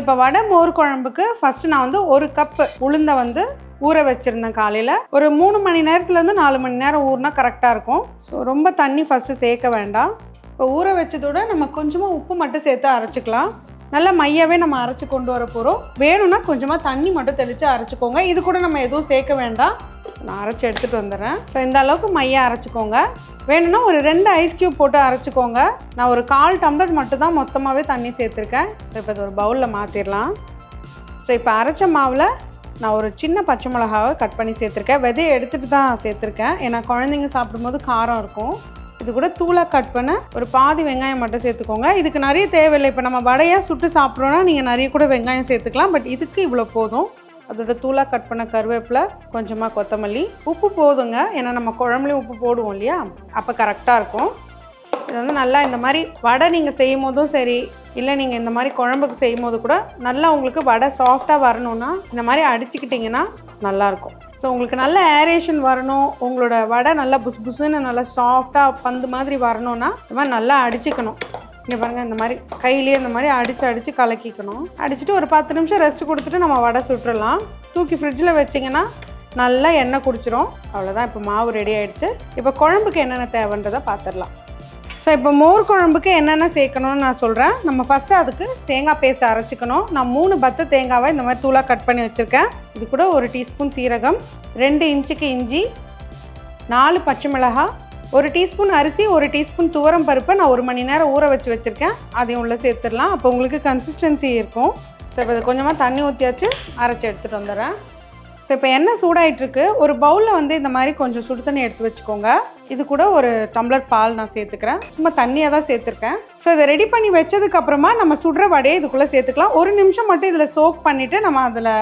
இப்போ வடை மோர் குழம்புக்கு ஃபஸ்ட்டு நான் வந்து ஒரு கப்பு உளுந்தை வந்து ஊற வச்சுருந்தேன் காலையில். ஒரு மூணு மணி நேரத்துலேருந்து நாலு மணி நேரம் ஊறினா கரெக்டாக இருக்கும். ஸோ ரொம்ப தண்ணி ஃபஸ்ட்டு சேர்க்க வேண்டாம். இப்போ ஊற வச்சதோட நம்ம கொஞ்சமாக உப்பு மட்டும் சேர்த்து அரைச்சிக்கலாம். நல்லா மையாவே நம்ம அரைச்சி கொண்டு வர போகிறோம் வேணும்னா கொஞ்சமாக தண்ணி மட்டும் தெளித்து அரைச்சிக்கோங்க. இது கூட நம்ம எதுவும் சேர்க்க வேண்டாம். நான் அரைச்சி எடுத்துகிட்டு வந்துடுறேன். ஸோ இந்த அளவுக்கு மையா அரைச்சிக்கோங்க. வேணும்னா ஒரு ரெண்டு ஐஸ் க்யூப் போட்டு அரைச்சிக்கோங்க. நான் ஒரு கால் டம்ளர் மட்டும் தான் மொத்தமாகவே தண்ணி சேர்த்துருக்கேன். ஸோ இப்போ இது ஒரு பவுலில் மாற்றிடலாம் ஸோ இப்போ அரைச்ச மாவில் நான் ஒரு சின்ன பச்சை மிளகாவை கட் பண்ணி சேர்த்துருக்கேன். விதையை எடுத்துகிட்டு தான் சேர்த்துருக்கேன். ஏன்னா குழந்தைங்க சாப்பிடும்போது காரம் இருக்கும். இது கூட தூளாக கட் பண்ண ஒரு பாதி வெங்காயம் மட்டும் சேர்த்துக்கோங்க. இதுக்கு நிறைய தேவையில்லை. இப்போ நம்ம வடையாக சுட்டு சாப்பிட்றோன்னா நீங்கள் நிறைய கூட வெங்காயம் சேர்த்துக்கலாம். பட் இதுக்கு இவ்வளோ போதும். அதோட தூளாக கட் பண்ண கருவேப்பிலை கொஞ்சமாக கொத்தமல்லி. உப்பு போதுங்க. ஏன்னா நம்ம குழம்புலையும் உப்பு போடுவோம் இல்லையா? அப்போ கரெக்டாக இருக்கும். இது வந்து நல்லா இந்த மாதிரி வடை நீங்கள் செய்யும் போதும் சரி இல்லை நீங்கள் இந்த மாதிரி குழம்புக்கு செய்யும் போது கூட நல்லா உங்களுக்கு வடை சாஃப்டாக வரணும்னா இந்த மாதிரி அடிச்சுக்கிட்டிங்கன்னா நல்லாயிருக்கும் ஸோ உங்களுக்கு நல்ல ஏரேஷன் வரணும். உங்களோட வடை நல்லா புஸ் புஸ்ன்னு நல்லா சாஃப்டாக பந்து மாதிரி வரணும்னா இந்த மாதிரி நல்லா அடிச்சுக்கணும். இங்கே பாருங்கள் இந்த மாதிரி கையிலேயே இந்த மாதிரி அடித்து அடித்து கலக்கிக்கணும். அடிச்சுட்டு ஒரு பத்து நிமிஷம் ரெஸ்ட் கொடுத்துட்டு நம்ம வடை சுட்டுடலாம் தூக்கி ஃப்ரிட்ஜில் வச்சிங்கன்னா நல்லா எண்ணெய் குடிச்சிரும். அவ்வளோதான் இப்போ மாவு ரெடி ஆகிடுச்சு இப்போ குழம்புக்கு என்னென்ன தேவைன்றதை பார்த்துடலாம் ஸோ இப்போ மோர் குழம்புக்கு என்னென்ன சேர்க்கணும்னு நான் சொல்கிறேன் நம்ம ஃபஸ்ட்டு அதுக்கு தேங்காய் பேஸ்ட் அரைச்சிக்கணும். நான் மூணு பத்து தேங்காவை இந்த மாதிரி தூளாக கட் பண்ணி வச்சுருக்கேன். இது கூட ஒரு டீஸ்பூன் சீரகம் ரெண்டு இன்ச்சுக்கு இஞ்சி நாலு பச்சை மிளகாய் ஒரு டீஸ்பூன் அரிசி ஒரு டீஸ்பூன் துவரம் பருப்பை நான் ஒரு மணி நேரம் ஊற வச்சு வச்சுருக்கேன். அதையும் உள்ளே சேர்த்துடலாம். அப்போ உங்களுக்கு கன்சிஸ்டன்சி இருக்கும். ஸோ இப்போ இது கொஞ்சமாக தண்ணி ஊற்றியாச்சு அரைச்சி எடுத்துகிட்டு வந்துடுறேன். ஸோ இப்போ எண்ணெய் சூடாயிட்ருக்கு ஒரு பவுலில் வந்து இந்த மாதிரி கொஞ்சம் சுடு தண்ணி எடுத்து வச்சுக்கோங்க. இது கூட ஒரு டம்ளர் பால் நான் சேர்த்துக்கிறேன். சும்மா தண்ணியாக தான் சேர்த்துருக்கேன். ஸோ இதை ரெடி பண்ணி வச்சதுக்கப்புறமா நம்ம சுடுற வடையை இதுக்குள்ளே சேர்த்துக்கலாம். ஒரு நிமிஷம் மட்டும் இதில் சோக் பண்ணிவிட்டு நம்ம அதில்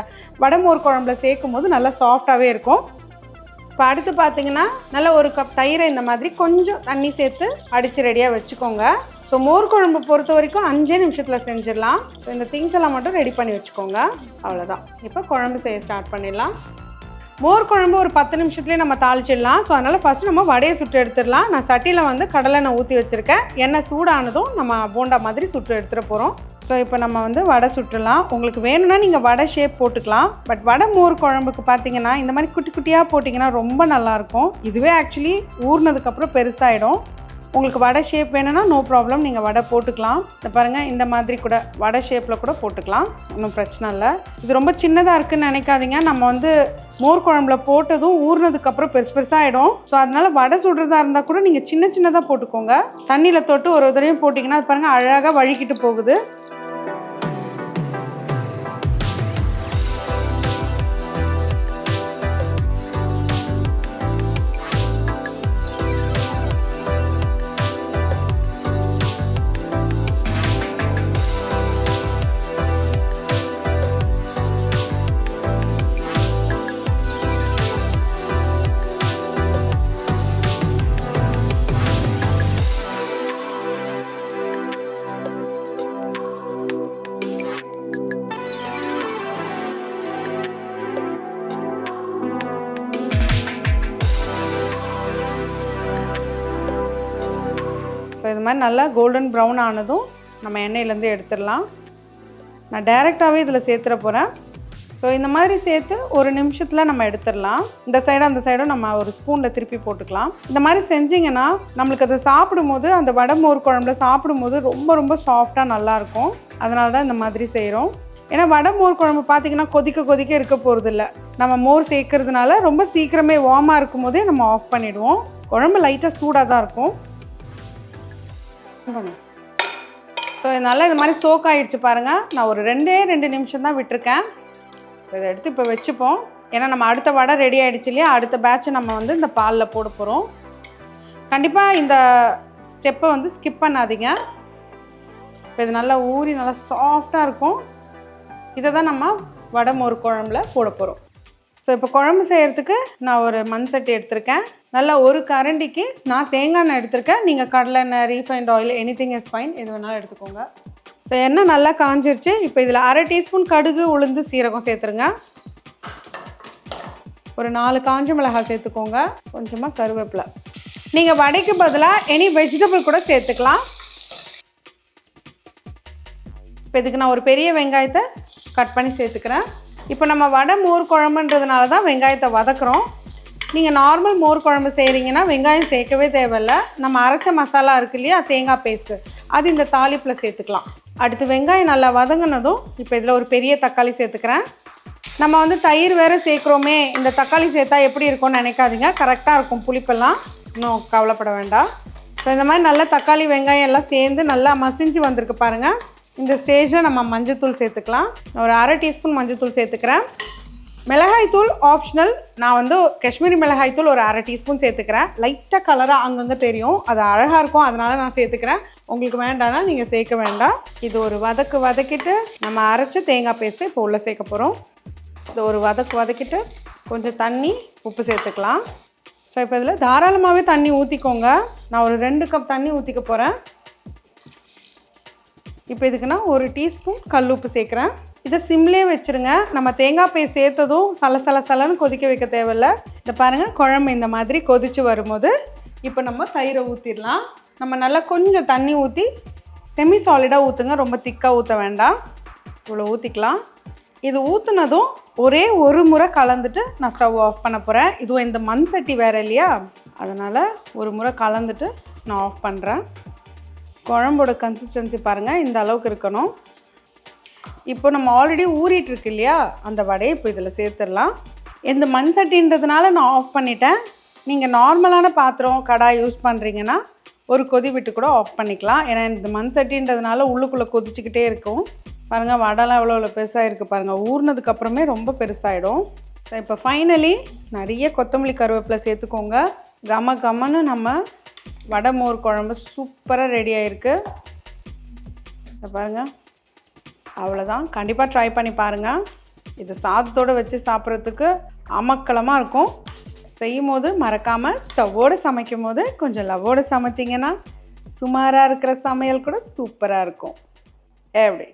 வடமோர் குழம்புல சேர்க்கும் போது நல்லா சாஃப்டாகவே இருக்கும். இப்போ அடுத்து பார்த்தீங்கன்னா நல்ல ஒரு கப் தயிரை இந்த மாதிரி கொஞ்சம் தண்ணி சேர்த்து அடித்து ரெடியாக வச்சுக்கோங்க. ஸோ மோர் குழம்பு பொறுத்த வரைக்கும் அஞ்சே நிமிஷத்தில் செஞ்சிடலாம். ஸோ இந்த திங்ஸ் எல்லாம் மட்டும் ரெடி பண்ணி வச்சுக்கோங்க. அவ்வளோதான் இப்போ குழம்பு செய்ய ஸ்டார்ட் பண்ணிடலாம். மோர் குழம்பு ஒரு பத்து நிமிஷத்துலேயே நம்ம தாளிச்சிடலாம். ஸோ அதனால் ஃபஸ்ட்டு நம்ம வடையை சுட்டு எடுத்துடலாம். நான் சட்டியில் வந்து கடலை நான் ஊற்றி வச்சுருக்கேன். எண்ணெய் சூடானதும் நம்ம போண்டா மாதிரி சுட்டு எடுத்துகிட்டு போகிறோம் ஸோ இப்போ நம்ம வந்து வடை சுட்டுலாம் உங்களுக்கு வேணும்னா நீங்கள் வடை ஷேப் போட்டுக்கலாம். பட் வடை மோர் குழம்புக்கு பார்த்தீங்கன்னா இந்த மாதிரி குட்டி குட்டியாக போட்டிங்கன்னா ரொம்ப நல்லாயிருக்கும். இதுவே ஆக்சுவலி ஊறினதுக்கப்புறம் பெருசாகிடும் உங்களுக்கு வடை ஷேப் வேணும்னா நோ ப்ராப்ளம் நீங்கள் வடை போட்டுக்கலாம். இந்த பாருங்கள் இந்த மாதிரி கூட வடை ஷேப்பில் கூட போட்டுக்கலாம். ஒன்றும் பிரச்சனை இல்லை. இது ரொம்ப சின்னதாக இருக்குதுன்னு நினைக்காதீங்க. நம்ம வந்து மோர் குழம்புல போட்டதும் ஊறினதுக்கப்புறம் பெருசு பெருசாகிடும் ஸோ அதனால் வடை சுடுறதா இருந்தால் கூட நீங்கள் சின்ன சின்னதாக போட்டுக்கோங்க. தண்ணியில் தொட்டு ஒரு தடவையும் போட்டிங்கன்னா அது பாருங்கள் அழகாக வழுக்கிட்டு போகுது. ஸோ இது மாதிரி நல்லா கோல்டன் ப்ரௌன் ஆனதும் நம்ம எண்ணெயிலேருந்து எடுத்துடலாம். நான் டைரெக்டாகவே இதில் சேர்த்துற போகிறேன் ஸோ இந்த மாதிரி சேர்த்து ஒரு நிமிஷத்தில் நம்ம எடுத்துடலாம். இந்த சைடும் அந்த சைடும் நம்ம ஒரு ஸ்பூனில் திருப்பி போட்டுக்கலாம். இந்த மாதிரி செஞ்சிங்கன்னா நம்மளுக்கு அதை சாப்பிடும்போது அந்த வடமோர் குழம்புல சாப்பிடும்போது ரொம்ப ரொம்ப சாஃப்டாக நல்லாயிருக்கும். அதனால தான் இந்த மாதிரி செய்கிறோம் ஏன்னா வடமோர் குழம்பு பார்த்தீங்கன்னா கொதிக்க கொதிக்க இருக்க போகிறதில்ல நம்ம மோர் சேர்க்கறதுனால ரொம்ப சீக்கிரமே வார்மாக இருக்கும் போதே நம்ம ஆஃப் பண்ணிவிடுவோம் குழம்பு லைட்டாக சூடாக தான் இருக்கும். ஸோ நல்லா இது மாதிரி சோக் ஆகிடுச்சு பாருங்கள் நான் ஒரு ரெண்டே ரெண்டு நிமிஷம் தான் விட்டுருக்கேன். இதை எடுத்து இப்போ வச்சுப்போம். ஏன்னா நம்ம அடுத்த வடை ரெடி ஆகிடுச்சு இல்லையா? அடுத்த பேட்சை நம்ம வந்து இந்த பாலில் போட போகிறோம் கண்டிப்பாக இந்த ஸ்டெப்பை வந்து ஸ்கிப் பண்ணாதீங்க. இப்போ இது நல்லா ஊறி நல்லா சாஃப்டாக இருக்கும். இதை தான் நம்ம வடை மோர் குழம்புல போட போகிறோம் ஸோ இப்போ குழம்பு செய்கிறதுக்கு நான் ஒரு மண் சட்டி எடுத்திருக்கேன். நல்லா ஒரு கரண்டிக்கு நான் தேங்காய் எண்ணெய் எடுத்திருக்கேன். நீங்கள் கடலை எண்ணெய் refined oil anything is fine எது வேணாலும் எடுத்துக்கோங்க. ஸோ எண்ணெய் நல்லா காஞ்சிருச்சு. இப்போ இதில் அரை டீஸ்பூன் கடுகு உளுந்து சீரகம் சேர்த்துருங்க. ஒரு நாலு காஞ்ச மிளகாய் சேர்த்துக்கோங்க. கொஞ்சமாக கருவேப்பிலை. நீங்கள் வடைக்கு பதிலாக எனி வெஜிடபிள் கூட சேர்த்துக்கலாம். இப்போ இதுக்கு நான் ஒரு பெரிய வெங்காயத்தை கட் பண்ணி சேர்த்துக்கிறேன். இப்போ நம்ம வடை மோர் குழம்புன்றதுனால தான் வெங்காயத்தை வதக்குறோம். நீங்கள் நார்மல் மோர் குழம்பு செய்கிறீங்கன்னா வெங்காயம் சேர்க்கவே தேவையில்ல. நம்ம அரைச்ச மசாலா இருக்கு இல்லையா தேங்காய் பேஸ்ட்டு அது இந்த தாளிப்பில் சேர்த்துக்கலாம். அடுத்து வெங்காயம் நல்லா வதங்கினதும் இப்போ இதில் ஒரு பெரிய தக்காளி சேர்த்துக்கிறேன். நம்ம வந்து தயிர் வேறு சேர்க்குறோமே இந்த தக்காளி சேர்த்தா எப்படி இருக்கும்னு நினைக்காதீங்க. கரெக்டாக இருக்கும் புளிப்பெல்லாம். இன்னும் கவலைப்பட வேண்டாம். இப்போ இந்த மாதிரி நல்லா தக்காளி வெங்காயம் எல்லாம் சேர்ந்து நல்லா மசிஞ்சு வந்திருக்கு பாருங்கள் இந்த ஸ்டேஜில் நம்ம மஞ்சத்தூள் சேர்த்துக்கலாம். நான் ஒரு அரை டீஸ்பூன் மஞ்சத்தூள் சேர்த்துக்கிறேன். மிளகாய்த்தூள் ஆப்ஷனல் நான் வந்து காஷ்மீரி மிளகாய்த்தூள் ஒரு அரை டீஸ்பூன் சேர்த்துக்கிறேன். லைட்டாக கலராக அங்கங்கே தெரியும். அது அழகாக இருக்கும். அதனால நான் சேர்த்துக்கிறேன். உங்களுக்கு வேண்டாம்னா நீங்கள் சேர்க்க வேண்டாம். இது ஒரு வதக்கு வதக்கிட்டு நம்ம அரைச்ச தேங்காய் பேஸ்ட்டு இப்போ உள்ளே சேர்க்க போகிறோம் இது ஒரு வதக்கு வதக்கிட்டு கொஞ்சம் தண்ணி உப்பு சேர்த்துக்கலாம். ஸோ இப்போ இதில் தாராளமாகவே தண்ணி ஊற்றிக்கோங்க நான் ஒரு ரெண்டு கப் தண்ணி ஊற்றிக்க போகிறேன் இப்போ இதுக்கு நான் ஒரு டீஸ்பூன் கல் உப்பு சேர்க்குறேன். இதை சிம்லேயே வச்சுருங்க. நம்ம தேங்காய் பேஸ்ட் சேர்த்ததும் சல சல சலன்னு கொதிக்க வைக்க தேவையில்ல. இதை பாருங்கள் குழம்பு இந்த மாதிரி கொதித்து வரும்போது இப்போ நம்ம தயிரை ஊற்றிடலாம் நம்ம நல்லா கொஞ்சம் தண்ணி ஊற்றி செமி சாலிடாக ஊற்றுங்க ரொம்ப திக்காக ஊற்ற வேண்டாம். இவ்வளோ ஊற்றிக்கலாம் இது ஊற்றுனதும் ஒரே ஒரு முறை கலந்துட்டு நான் ஸ்டவ் ஆஃப் பண்ண போகிறேன் இதுவும் இந்த மண் சட்டி வேறு இல்லையா? அதனால் ஒரு முறை கலந்துட்டு நான் ஆஃப் பண்ணுறேன் குழம்போட கன்சிஸ்டன்சி பாருங்கள் இந்த அளவுக்கு இருக்கணும். இப்போ நம்ம ஆல்ரெடி ஊறிட்டு இருக்கு இல்லையா? அந்த வடையை இப்போ இதில் சேர்த்துடலாம். இந்த மண் சட்டின்றதுனால நான் ஆஃப் பண்ணிட்டேன். நீங்கள் நார்மலான பாத்திரம் கடாய் யூஸ் பண்ணுறீங்கன்னா ஒரு கொதி விட்டு கூட ஆஃப் பண்ணிக்கலாம். ஏன்னா இந்த மண் சட்டின்றதுனால உள்ளுக்குள்ளே கொதிச்சுக்கிட்டே இருக்கும். பாருங்கள் வடைலாம் எவ்வளோ எவ்வளோ பெருசாக இருக்குது பாருங்கள் ஊறினதுக்கப்புறமே ரொம்ப பெருசாகிடும் இப்போ ஃபைனலி நிறைய கொத்தமல்லி கருவேப்பிலை சேர்த்துக்கோங்க. கம கமன்னு நம்ம வடை மோர் குழம்பு சூப்பராக ரெடி ஆயிருக்கு. இதை பாருங்கள் அவ்வளோதான் கண்டிப்பாக ட்ரை பண்ணி பாருங்கள் இது சாதத்தோடு வச்சு சாப்பிட்றதுக்கு அமக்கலமாக இருக்கும். செய்யும் போது மறக்காமல் ஸ்டவ்வோடு சமைக்கும் போது கொஞ்சம் லவ்வோடு சமைச்சிங்கன்னா சுமாராக இருக்கிற சமையல் கூட சூப்பராக இருக்கும். எப்படி